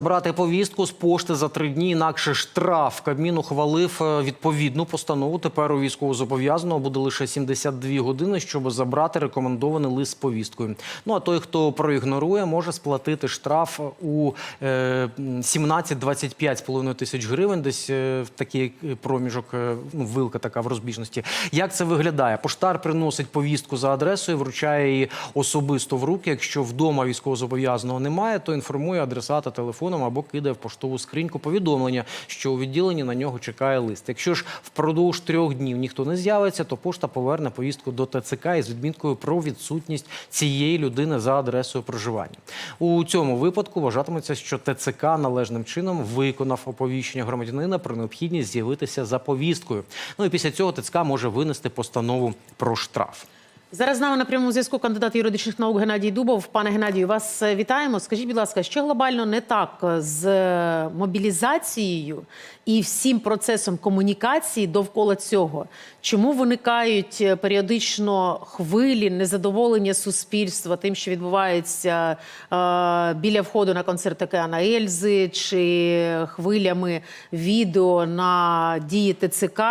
Брати повістку з пошти за три дні, інакше штраф. Кабмін ухвалив е, відповідну постанову. Тепер у військовозобов'язаного буде лише 72 години, щоб забрати рекомендований лист з повісткою. Ну а той, хто проігнорує, може сплатити штраф у е, 17-25,5 тисяч гривень. Десь е, в такий проміжок, е, ну, вилка така в розбіжності. Як це виглядає? Поштар приносить повістку за адресою, вручає її особисто в руки. Якщо вдома військовозобов'язаного немає, то інформує адресата телефоном або кидає в поштову скриньку повідомлення, що у відділенні на нього чекає лист. Якщо ж впродовж трьох днів ніхто не з'явиться, то пошта поверне повістку до ТЦК із відміткою про відсутність цієї людини за адресою проживання. У цьому випадку вважатиметься, що ТЦК належним чином виконав оповіщення громадянина про необхідність з'явитися за повісткою. Ну і після цього ТЦК може винести постанову про штраф. Зараз з нами на прямому зв'язку кандидат юридичних наук Геннадій Дубов. Пане Геннадію, вас е, вітаємо. Скажіть, будь ласка, що глобально не так з е, мобілізацією і всім процесом комунікації довкола цього? Чому виникають е, періодично хвилі незадоволення суспільства тим, що відбувається е, біля входу на концерт Океана Ельзи, чи хвилями відео на дії ТЦК?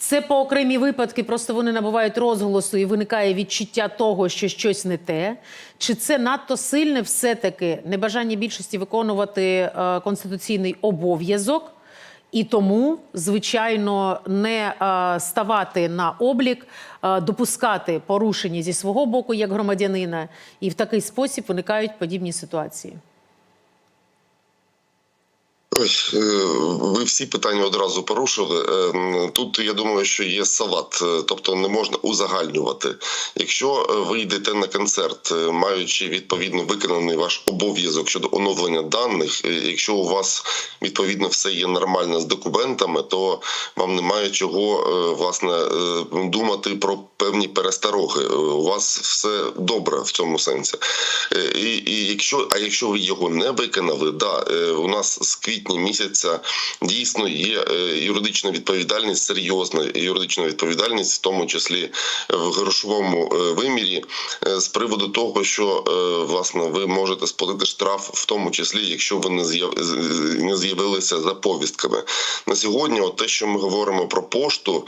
Це по окремі випадки, просто вони набувають розголосу і виникає відчуття того, що щось не те. Чи це надто сильне все-таки небажання більшості виконувати е, конституційний обов'язок? І тому, звичайно, не е, ставати на облік, е, допускати порушення зі свого боку як громадянина, і в такий спосіб виникають подібні ситуації. Ой, е, ви всі питання одразу порушили. Е, Тут я думаю, що є салат, е, тобто не можна узагальнювати. Якщо ви йдете на концерт, маючи відповідно виконаний ваш обов'язок щодо оновлення даних, якщо у вас відповідно все є нормально з документами, то вам немає чого власне думати про певні перестороги. Е, У вас все добре в цьому сенсі. І, і якщо, а якщо ви його не виконали, да, у нас з квітня місяця дійсно є е, юридична відповідальність, серйозна юридична відповідальність, в тому числі в грошовому е, вимірі, е, з приводу того, що власне ви можете сплатити штраф, в тому числі, якщо ви не з'яв- не з'явилися за повістками. На сьогодні, от те, що ми говоримо про пошту,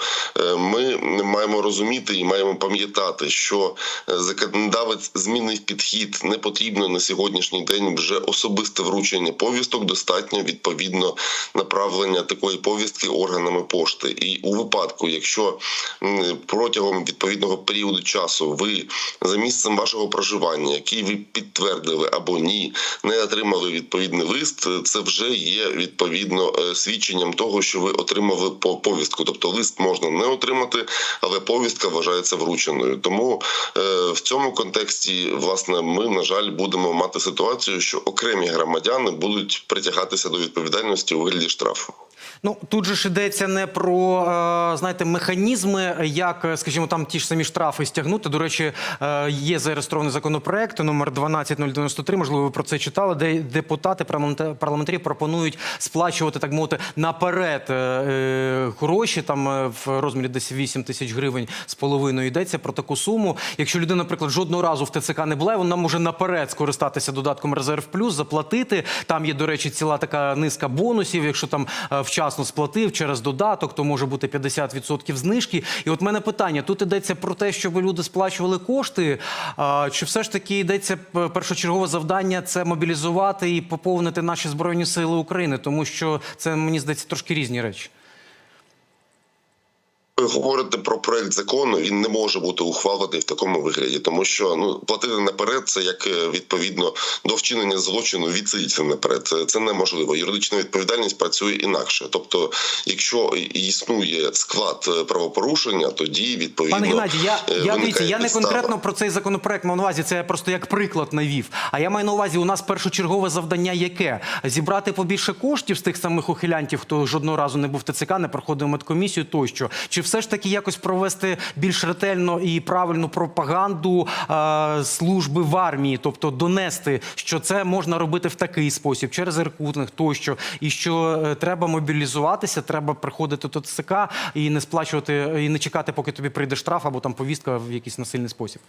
ми маємо розуміти і маємо пам'ятати, що законодавець змінив підхід. Не потрібно на сьогоднішній день вже особисте вручення повісток. Достатньо відповідно направлення такої повістки органами пошти. І у випадку, якщо протягом відповідного періоду часу ви за місцем вашого проживання, який ви підтвердили або ні, не отримали відповідний лист, це вже є відповідно е, свідченням того, що ви отримали по- повістку. Тобто лист можна не отримати, але повістка вважається врученою. Тому е, в цьому контексті, власне, ми на жаль будемо мати ситуацію, що окремі громадяни будуть притягатися до відповідальності у вигляді штрафу. Ну тут же ж йдеться не про е, знаєте механізми, як, е, скажімо, там ті ж самі штрафи стягнути. До речі, е, є зареєстрований законопроект номер 12093, Можливо, ви про це читали, де депутати парламента- парламентарі пропонують сплачувати так мовити наперед гроші там в розмірі десь 8 тисяч гривень з половиною йдеться про таку суму. Якщо людина, наприклад, жодного разу в ТЦК не була, вона може наперед скористатися додатком резерв плюс, заплатити. Там є, до речі, ціла така низка бонусів. Якщо там е, вчасно сплатив через додаток, то може бути 50% знижки. І от мене питання: тут йдеться про те, щоб люди сплачували кошти. Чи все ж таки йдеться першочергове завдання це мобілізувати і поповнити наші збройні сили України, тому що це мені здається трошки різні речі. Ви говорите про проект закону, він не може бути ухвалений в такому вигляді, тому що ну платити наперед це як е, відповідно до вчинення злочину відсидіти наперед. Це- неможливо. Юридична відповідальність працює інакше. Тобто, якщо існує склад е, правопорушення, тоді відповідно Пане Геннадій, я, е, я дивіться, я не конкретно про цей законопроект мав на увазі. Це я просто як приклад навів. А я маю на увазі, у нас першочергове завдання яке? Зібрати побільше коштів з тих самих ухилянтів, хто жодного разу не був ТЦК, не проходив медкомісію тощо. Чи все ж таки якось провести більш ретельно і правильну пропаганду е, служби в армії, тобто донести, що це можна робити в такий спосіб, через еркутних тощо, і що е, треба мобілізуватися, треба приходити до ТСК і не сплачувати, і не чекати, поки тобі прийде штраф або там повістка в якийсь насильний спосіб.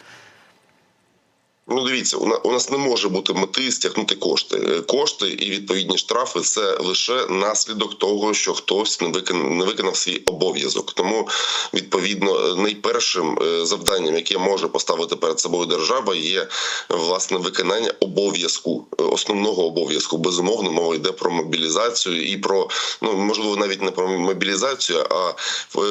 Ну, дивіться, у нас не може бути мети стягнути кошти. Е, Кошти і відповідні штрафи це лише наслідок того, що хтось не виконав, не виконав свій обов'язок. Тому відповідно е, найпершим е, завданням, яке може поставити перед собою держава, є власне виконання обов'язку, основного обов'язку. Безумовно, мова йде про мобілізацію і про ну можливо навіть не про мобілізацію, а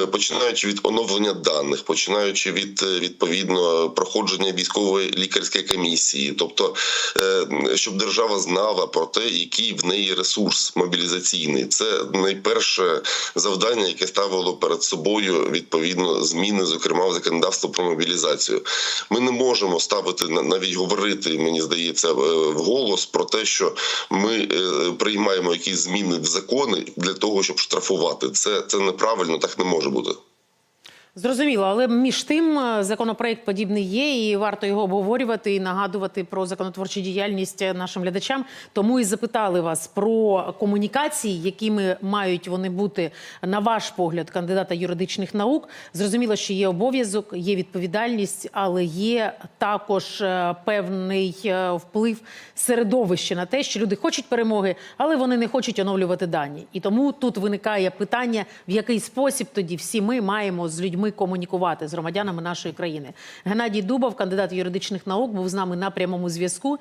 починаючи від оновлення даних, починаючи від відповідно проходження військової лікарської комісії, тобто е, щоб держава знала про те, який в неї ресурс мобілізаційний. Це найперше завдання, яке ставило перед собою відповідно зміни, зокрема в законодавство про мобілізацію. Ми не можемо ставити на- навіть говорити, мені здається, е, вголос про те, що ми е, приймаємо якісь зміни в закони для того, щоб штрафувати. Це, це неправильно, так не може бути. Зрозуміло, але між тим е, законопроект подібний є, і варто його обговорювати і нагадувати про законотворчу діяльність нашим глядачам. Тому і запитали вас про комунікації, якими мають вони бути на ваш погляд кандидата юридичних наук. Зрозуміло, що є обов'язок, є відповідальність, але є також е, певний е, вплив середовища на те, що люди хочуть перемоги, але вони не хочуть оновлювати дані. І тому тут виникає питання, в який спосіб тоді всі ми маємо з людьми комунікувати з громадянами нашої країни. Геннадій Дубов, кандидат юридичних наук, був з нами на прямому зв'язку.